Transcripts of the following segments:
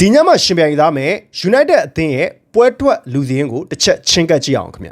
ဒီညမှာရှင်ပြိုင်သားမယ် United အသင်းရဲ့ပွဲထွက်လူစည်းကိုတစ်ချက်ချင်းကပ်ကြည့်အောင်ခင်ဗျ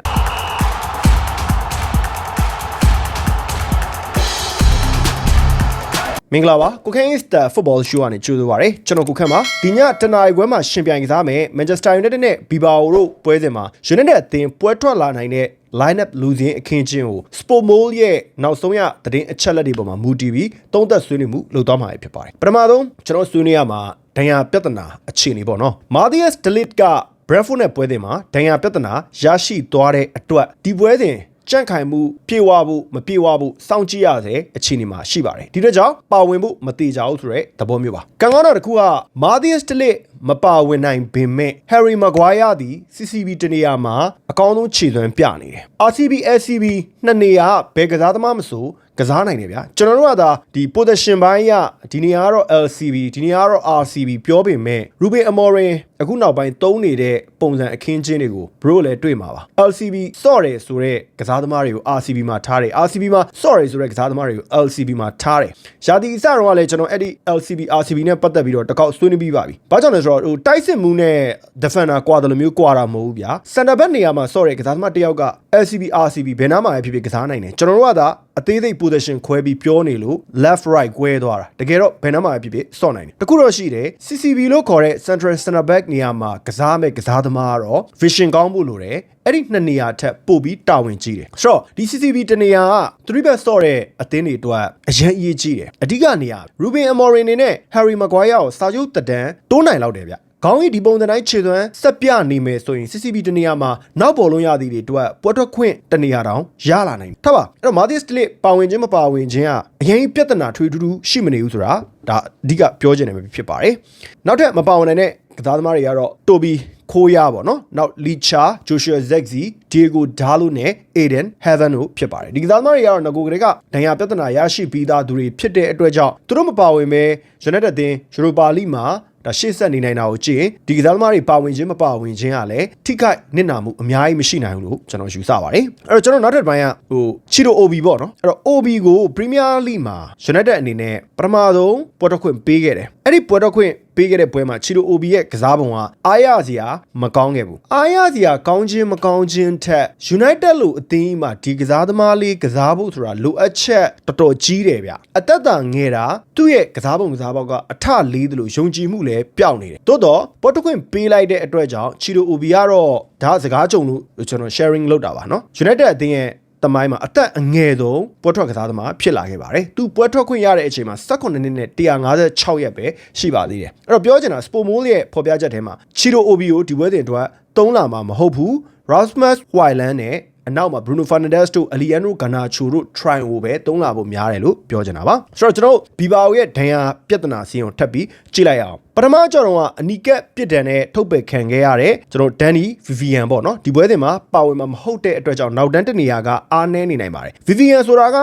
မင်္ဂလာပါကိုခန့် is the football show ကနေကြိုဆိုပါရစေကျွန်တော်ကိုခန့်ပါဒီညတနအီခွဲမှာရှင်ပြိုင်ကစားမယ် Manchester United နဲ့ Bilbao တို့ပွဲစဉ်မှာ United အသင်းပွဲထွက်လာနိုင်တဲ့ line up လူစင်းအခင်းချင်းကို Sport Mall ရဲ့နောက်ဆုံးရသတင်းအချက်လက်တွေပေါ်မှာမူတည်ပြီးသုံးသပ်ဆွေးနွေးမှုလုပ်သွားမှာဖြစ်ပါတယ်ပထမဆုံးကျွန်တော်ဆွေးနွေးရမှာ ဒဏ်ရာပြဿနာအခြေအနေပေါ့နော် Matthias De Ligt က Brentford နဲ့ပွဲစဉ်မှာဒဏ်ရာပြဿနာရရှိသွားတဲ့အတွက်ဒီပွဲစဉ်ကြန့်ခိုင်မှုပြေဝဖို့မပြေဝဖို့စောင့်ကြည့်ရစေအခြေအနေမှာရှိပါတယ်ဒီတော့ကြောင့်ပါဝင်ဖို့မတိကြဘူးဆိုတဲ့သဘောမျိုးပါကံကောင်းတာတစ်ခုက Matthias De Ligt မပါဝင်နိုင်ပေမဲ့ Harry Maguire သည် CCB တနေရာမှာအကောင်းဆုံးခြေစွမ်းပြနေတယ် RCB SCB နှစ်နေရာဘယ်ကစားသမားမဆိုကစားနိုင်တယ်ဗျာကျွန်တော်တို့ကဒါဒီ position ဘိုင်းရဒီနေရာကတော့ LCB ဒီနေရာကတော့ RCB ပြောပေမဲ့ Ruben Amorim အခုနောက်ပိုင်းသုံးနေတဲ့ပုံစံအခင်းချင်းတွေကို bro လည်းတွေ့မှာပါ LCB စော့တယ်ဆိုတော့ကစားသမားတွေကို RCB မှာထားတယ် RCB မှာစော့တယ်ဆိုတော့ကစားသမားတွေကို LCB မှာထားတယ်ရာသီအစတော့ကလည်းကျွန်တော်အဲ့ဒီ LCB RCB နဲ့ပတ်သက်ပြီးတော့တစ်ကောက်ဆွေးနွေးပြီးပါပြီဘာကြောင့်လဲဆိုတော့ဟိုတိုက်စစ်မှုနဲ့ defender ကွာတယ်လို့မျိုးကွာတာမဟုတ်ဘူးဗျာ center back နေရာမှာစော့တယ်ကစားသမားတစ်ယောက်က LCB RCB ဘယ်နားမှာပဲဖြစ်ဖြစ်ကစားနိုင်တယ်ကျွန်တော်တို့ကဒါအသေးစိတ် position ခွဲပြီးပြောနေလို့ left right ကွဲသွားတာတကယ်တော့ဘယ်နားမှာပဲဖြစ်ဖြစ်စော့နိုင်တယ်တခုတော့ရှိတယ် CCB လို့ခေါ်တဲ့ central center back နေရာမှာကစားမဲ့ကစားသမားကတော့ vision ကောင်းဖို့လိုတယ်အဲ့ဒီနှစ်နေရာထက်ပို့ပြီးတာဝန်ကြီးတယ်ဆိုတော့ဒီ CCB တနေရာက3 back စော့တဲ့အသင်းတွေအတွက်အရင်အရေးကြီးတယ်အဓိကနေရာ Ruben Amorim နေနဲ့ Harry Maguire ကိုစာချုပ်တက်တန်းတိုးနိုင်လောက်တယ်ဗျ ခေါင်းကြီးဒီပုံစံတိုင်းခြေသွမ်းဆက်ပြနေမယ်ဆိုရင် CCB တနေရာမှာနောက်ပေါ်လုံးရသည်တွေအတွက်ပွဲထွက်ခွင့်တနေရာတောင်ရလာနိုင်တယ်။ထားပါအဲ့တော့ Mathis Lit ပါဝင်ခြင်းမပါဝင်ခြင်းကအရင်ပြဿနာထွေထူးထူးရှိမနေဘူးဆိုတာဒါအဓိကပြောချင်တယ်ပဲဖြစ်ပါတယ်။နောက်ထပ်မပါဝင်နိုင်တဲ့ကစားသမားတွေကတော့တိုဘီခိုးရပါတော့။နောက်လီချာဂျိုရှူဇက်ဇီဒီယိုဂိုဒါလိုနဲ့အေဒန်ဟက်ဗန်တို့ဖြစ်ပါတယ်။ဒီကစားသမားတွေကတော့ငကိုကလေးကဒဏ်ရာပြဿနာရရှိပြီးသားသူတွေဖြစ်တဲ့အတွက်ကြောင့်သူတို့မပါဝင်ပဲ United အသင်းယူရိုပါလိမှာ ဒါရှေ့ဆက်နေနိုင်တာကိုကြည့်ရင်ဒီကစားသမားတွေပါဝင်ခြင်းမပါဝင်ခြင်းကလည်းထိခိုက်နစ်နာမှုအများကြီးမရှိနိုင်ဘူးလို့ကျွန်တော်ယူဆပါတယ်အဲ့တော့ကျွန်တော်နောက်ထပ်ပိုင်းကဟိုချီရို OB ပေါ့နော်အဲ့တော့ OB ကို Premier League မှာ United အနေနဲ့ပထမဆုံးပွဲတော်ခွင့်ပေးခဲ့တယ်အဲ့ဒီပွဲတော်ခွင့် ပေးခဲ့တဲ့ပွဲမှာချီရို OB ရဲ့ကစားပုံကအားရစရာမကောင်းခဲ့ဘူးအားရစရာကောင်းခြင်းမကောင်းခြင်းထက် United လို့အသင်းကြီးမှာဒီကစားသမားလေးကစားဖို့ဆိုတာလိုအပ်ချက်တော်တော်ကြီးတယ်ဗျအသက်တာငယ်တာသူ့ရဲ့ကစားပုံကစားပေါက်ကအထလေးတယ်လို့ယုံကြည်မှုလည်းပျောက်နေတယ်တိုးတော့ပေါ်တခွင့်ပေးလိုက်တဲ့အတွက်ကြောင့်ချီရို OB ကတော့ဒါစကားကြုံလို့ကျွန်တော် sharing လုပ်တာပါနော် United အသင်းရဲ့ တမိုင်းမှာအသက်အငယ်ဆုံးပွဲထွက်ကစားသမားဖြစ်လာခဲ့ပါတယ်။သူပွဲထွက်ခွင့်ရတဲ့အချိန်မှာ18နှစ်နဲ့156ရက်ပဲရှိပါသေးတယ်။အဲ့တော့ပြောချင်တာ Sport Mall ရဲ့ဖော်ပြချက်ထဲမှာချီရို OBO ဒီပွဲတင်အတွက်3လာမှာမဟုတ်ဘူး။ Rasmus Hojlund နဲ့အနောက်မှာ Bruno Fernandes တို့ Aliano Garnacho တို့ try ကိုပဲသုံးလာဖို့များတယ်လို့ပြောချင်တာပါဆိုတော့ကျွန်တော်တို့ Bibao ရဲ့ဒဏ်ရာပြဿနာစီးကိုထပ်ပြီးကြည့်လိုက်ရအောင်ပထမကြော်တော့ကအနီကက်ပြစ်ဒဏ်နဲ့ထုတ်ပယ်ခံခဲ့ရတဲ့ကျွန်တော် Danny Vivian ပေါ့နော်ဒီပွဲစဉ်မှာပါဝင်မှာမဟုတ်တဲ့အတွက်ကြောင့်နောက်တန်းတနေရာကအားနည်းနေနိုင်ပါတယ် Vivian ဆိုတာက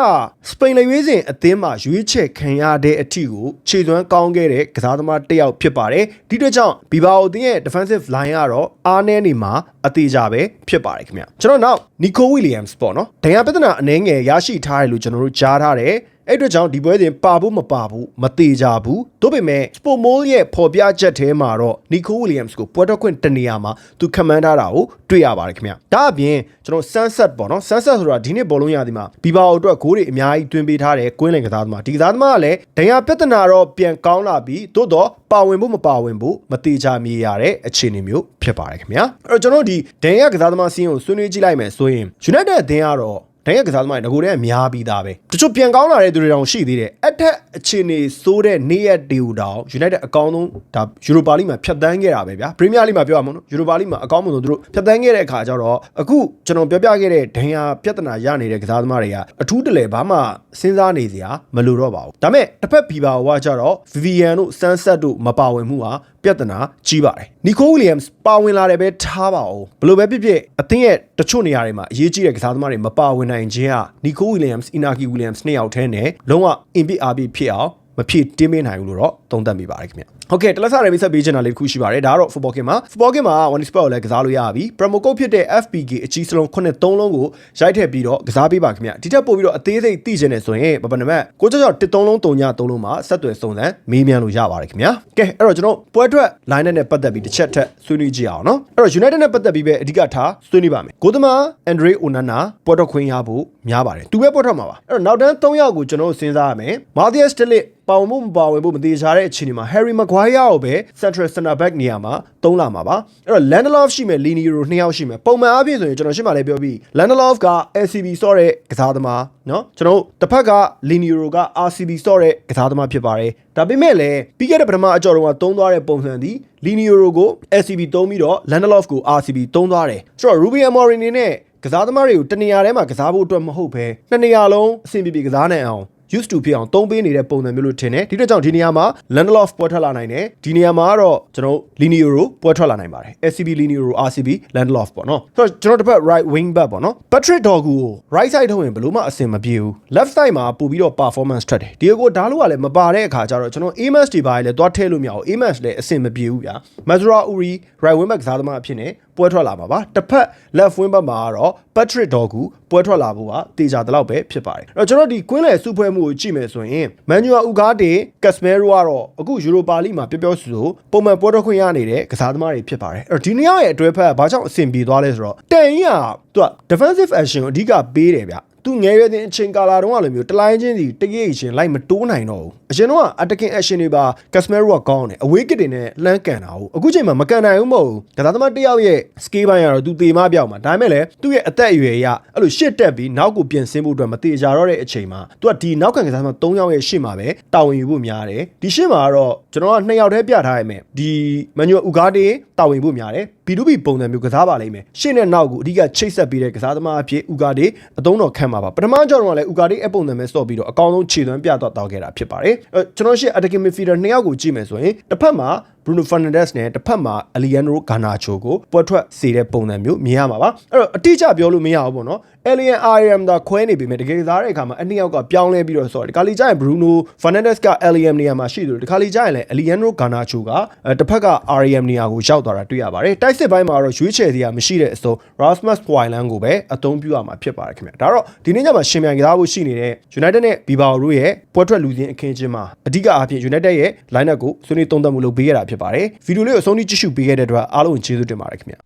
စပိန်လေရွေးစဉ်အသင်းမှာရွေးချယ်ခံရတဲ့အထိကိုခြေသွမ်းကောင်းခဲ့တဲ့ကစားသမားတစ်ယောက်ဖြစ်ပါတယ်ဒီအတွက်ကြောင့် Bibao အသင်းရဲ့ defensive line ကတော့အားနည်းနေမှာအသေးကြပဲဖြစ်ပါတယ်ခင်ဗျကျွန်တော်နောက် Nico Williams ပေါ့နော်ဒဏ်ရာပြဿနာအနှဲငယ်ရရှိထားတယ်လို့ကျွန်တော်တို့ကြားထားတယ် အဲ့အတွက်ကြောင့်ဒီပွဲစဉ်ပါဖို့မပါဘူးမသေးကြဘူးတို့ပေမဲ့ Sport Mall ရဲ့ဖော်ပြချက်ထဲမှာတော့ Nico Williams ကိုပွဲတော်ခွင့်တနေရာမှာသူခမန်းထားတာကိုတွေ့ရပါတယ်ခင်ဗျဒါအပြင်ကျွန်တော် Sunset ပေါ့နော် Sunset ဆိုတာဒီနေ့ဘောလုံးရသည်မှာဘီဘာအတွက်ဂိုးတွေအများကြီးတွင်ပေးထားတယ်ကွင်းလင်ကစားသမားဒီကစားသမားကလည်းဒဏ်ရာပြဿနာတော့ပြန်ကောင်းလာပြီးသို့တော့ပါဝင်ဖို့မပါဝင်ဖို့မသေးချာမြည်ရတဲ့အခြေအနေမျိုးဖြစ်ပါတယ်ခင်ဗျာအဲ့တော့ကျွန်တော်ဒီဒဏ်ရာကစားသမားစီးရင်ကိုဆွေးနွေးကြည့်လိုက်မယ်ဆိုရင် United အသင်းကတော့ တကယ်ကစားသမားတွေငကိုတည်းကများပြီးသားပဲတချို့ပြန်ကောင်းလာတဲ့သူတွေတောင်ရှိသေးတယ်အထက်အခြေအနေစိုးတဲ့နေ့ရက်တွေတောင် United အကောင်းဆုံးဒါ Europa League မှာဖြတ်တန်းခဲ့တာပဲဗျာ Premier League မှာပြောရမှာနော် Europa League မှာအကောင်းဆုံးသူတို့ဖြတ်တန်းခဲ့တဲ့အခါကျတော့အခုကျွန်တော်ပြောပြခဲ့တဲ့ဒဏ်ရာပြဿနာရနေတဲ့ကစားသမားတွေကအထူးတလဲဘာမှစဉ်းစားနေစရာမလိုတော့ပါဘူးဒါပေမဲ့တစ်ဖက်ဘီဘာဝါကျတော့ Vivian တို့ Sunset တို့မပါဝင်မှုဟာပြဿနာကြီးပါတယ်။ Nico Williams ပါဝင်လာတယ်ပဲထားပါဦး။ဘယ်လိုပဲဖြစ်ဖြစ်အသင်းရဲ့တချို့နေရာတွေမှာအရေးကြီးတဲ့ကစားသမားတွေမပါဝင်နိုင်ခြင်းဟာ Nico Williams, Inaki Williams နှစ်ယောက်ထဲနဲ့လုံးဝ impit RB ဖြစ်အောင် မဖြည့်တင်းမင်းနိုင်ဘူးလို့တော့သုံးသပ်မိပါတယ်ခင်ဗျဟုတ်ကဲ့တလက်ဆာရမိဆက်ပေးချင်တာလေးတစ်ခုရှိပါတယ်ဒါကတော့ football game မှာ football game မှာ one sport ကိုလည်းကစားလို့ရပြီ promo code ဖြစ်တဲ့ FPK အကြီးစလုံး93လုံးကိုရိုက်ထည့်ပြီးတော့ကစားပေးပါခင်ဗျဒီထက်ပိုပြီးတော့အသေးစိတ်သိချင်တယ်ဆိုရင်ပပနမတ်ကိုကြောကြော13လုံး3ည3လုံးမှာဆက်သွယ်စုံစမ်းမေးမြန်းလို့ရပါတယ်ခင်ဗျာကဲအဲ့တော့ကျွန်တော်ပွဲထွက် line နဲ့ပတ်သက်ပြီးတစ်ချက်ထက်ဆွေးနွေးကြည့်အောင်နော်အဲ့တော့ United နဲ့ပတ်သက်ပြီးပဲအဓိကထားဆွေးနွေးပါမယ်ကိုသမား Andre Onana ပွဲထွက်ခွင့်ရဖို့များပါတယ်သူပဲပွဲထွက်မှာပါအဲ့တော့နောက်တန်း3ယောက်ကိုကျွန်တော်စဉ်းစားရမယ် Matthias De Ligt ပါဝင်မှုမပါဝင်မှုမသေးချာတဲ့အခြေအနေမှာ Harry Maguire ကိုပဲ Central Center Back နေရာမှာသုံးလာမှာပါအဲ့တော့ Lindelof ရှိမယ် Liniero နှစ်ယောက်ရှိမယ်ပုံမှန်အားဖြင့်ဆိုရင်ကျွန်တော်ရှင်းပါလေပြောပြီး Lindelof က LCB ဆော့တဲ့ကစားသမားเนาะကျွန်တော်တို့တစ်ဖက်က Liniero က RCB ဆော့တဲ့ကစားသမားဖြစ်ပါတယ်ဒါပေမဲ့လည်းပြီးခဲ့တဲ့ပထမအကြော်တုန်းကသုံးသွားတဲ့ပုံစံသည် Liniero ကို LCB သုံးပြီးတော့ Lindelof ကို RCB သုံးသွားတယ်ဆိုတော့ Ruben Amorim နေနဲ့ကစားသမားတွေကိုတနေရာထဲမှာကစားဖို့အတွက်မဟုတ်ဘဲနှစ်နေရာလုံးအဆင်ပြေပြေကစားနိုင်အောင် used to ဖြစ်အောင်သုံးပေးနေတဲ့ပုံစံမျိုးလို့ထင်တယ်ဒီတော့ကြောင့်ဒီနေရာမှာ Lindelof ပွဲထွက်လာနိုင်တယ်ဒီနေရာမှာကတော့ကျွန်တော် Liniero ပွဲထွက်လာနိုင်ပါတယ် SCB Liniero RCB Lindelof ပေါ့နော်ဆိုတော့ကျွန်တော်တစ်ဖက် right wing back ပေါ့နော် Patrick Dorgu ကို right side ထုတ်ရင်ဘယ်လို့မှအဆင်မပြေဘူး left side မှာပို့ပြီးတော့ performance ထွက်တယ်ဒီကိုဓာတ်လို့ကလည်းမပါတဲ့အခါကျတော့ကျွန်တော် Amos တွေပါလည်းသွားထည့်လို့မရဘူး Amos လည်းအဆင်မပြေဘူးဗျာ Mazra Uri right wing back ကစားသမားအဖြစ်နဲ့ ပွဲထွက်လာမှာပါတစ်ဖက် left wing back မှာကတော့ Patrick Dorgu ပွဲထွက်လာဖို့ကတေချာတလောက်ပဲဖြစ်ပါတယ်အဲ့တော့ကျွန်တော်ဒီကွင်းလယ်စုဖွဲ့မှုကိုကြည့်မယ်ဆိုရင် Manuel Ugarte Casemiro ကတော့အခု Europa League မှာပြောပြောဆိုဆိုပုံမှန်ပွဲထွက်ခွင့်ရနေတဲ့ကစားသမားတွေဖြစ်ပါတယ်အဲ့တော့ဒီနှစ်ယောက်ရဲ့အတွဲဖက်ကဘာကြောင့်အဆင်ပြေသွားလဲဆိုတော့တန်ကြီးကသူက defensive action ကိုအဓိကပေးတယ်ဗျ သူငယ်ရွယ်တဲ့အချိန်ကာလာတုန်းကလိုမျိုးတလိုင်းချင်းစီတရိပ်ချင်းလိုက်မတိုးနိုင်တော့ဘူးအရင်တော့ attacking action တွေပါ Casemiro ကကောင်းတယ်အဝေးကစ်တွေနဲ့လှမ်းကန်တာဟုတ်အခုချိန်မှာမကန်နိုင်ဘူးမဟုတ်ဘူးကစားသမားတစ်ယောက်ရဲ့ skill ဘိုင်းကတော့သူတေမပြောက်မှာဒါပေမဲ့လည်းသူ့ရဲ့အသက်အရွယ်အရအဲ့လိုရှစ်တက်ပြီးနောက်ကိုပြင်ဆင်ဖို့အတွက်မတေချာတော့တဲ့အချိန်မှာသူကဒီနောက်ခံကစားသမား၃ယောက်ရဲ့ရှစ်မှာပဲတာဝန်ယူဖို့များတယ်ဒီရှစ်မှာကတော့ကျွန်တော်ကနှစ်ယောက်တည်းပြထားရမယ်ဒီ Manuel Ugarte တာဝန်ယူဖို့များတယ် B2B ပုံစံမျိုးကစားပါလိမ့်မယ်ရှင်းတဲ့နောက်ကိုအဓိကချိတ်ဆက်ပေးတဲ့ကစားသမားအဖြစ်ဥကာဒေအသုံးတော်ခံမှာပါပထမကြောတော့လည်းဥကာဒေအပုံစံပဲစော့ပြီးတော့အကောင်းဆုံးခြေသွမ်းပြတော့တောက်ခဲ့တာဖြစ်ပါတယ်အဲကျွန်တော်ရှေ့ attacking midfielder နှစ်ယောက်ကိုကြည့်မယ်ဆိုရင်တစ်ဖက်မှာ Bruno Fernandes နဲ့တစ်ဖက်မှာ Alejandro Garnacho ကိုပွဲထွက်စေတဲ့ပုံစံမျိုးမြင်ရမှာပါအဲ့တော့အတိအကျပြောလို့မရဘူးပေါ့နော် Alien IRM ဒါခွဲနေပြီမဲ့တကယ်စားတဲ့အခါမှာအနှစ်ယောက်ကပြောင်းလဲပြီးတော့ဆိုတော့ဒီခါလီကျရင် Bruno Fernandes က Alien နေရာမှာရှိတယ်ဒီခါလီကျရင်လည်း Alejandro Garnacho ကအဲတစ်ဖက်က RM နေရာကိုရောက်သွားတာတွေ့ရပါတယ်တိုက်စစ်ပိုင်းမှာတော့ရွေးချယ်စရာမရှိတဲ့အစုံ Rasmus Hojlund ကိုပဲအသုံးပြုရမှာဖြစ်ပါတယ်ခင်ဗျာဒါတော့ဒီနေ့ညမှာရှင်မြန်ကစားဖို့ရှိနေတဲ့ United နဲ့ Bilbao တို့ရဲ့ပွဲထွက်လူစင်းအခင်းချင်းမှာအဓိကအားဖြင့် United ရဲ့ line up ကိုဆွေးနွေးသုံးသပ်မှုလုပ်ပေးရတာဖြစ်ပါတယ်ဗီဒီယိုလေးကိုအဆုံးထိကြည့်ရှုပေးခဲ့တဲ့အတွက်အားလုံးကျေးဇူးတင်ပါတယ်ခင်ဗျာ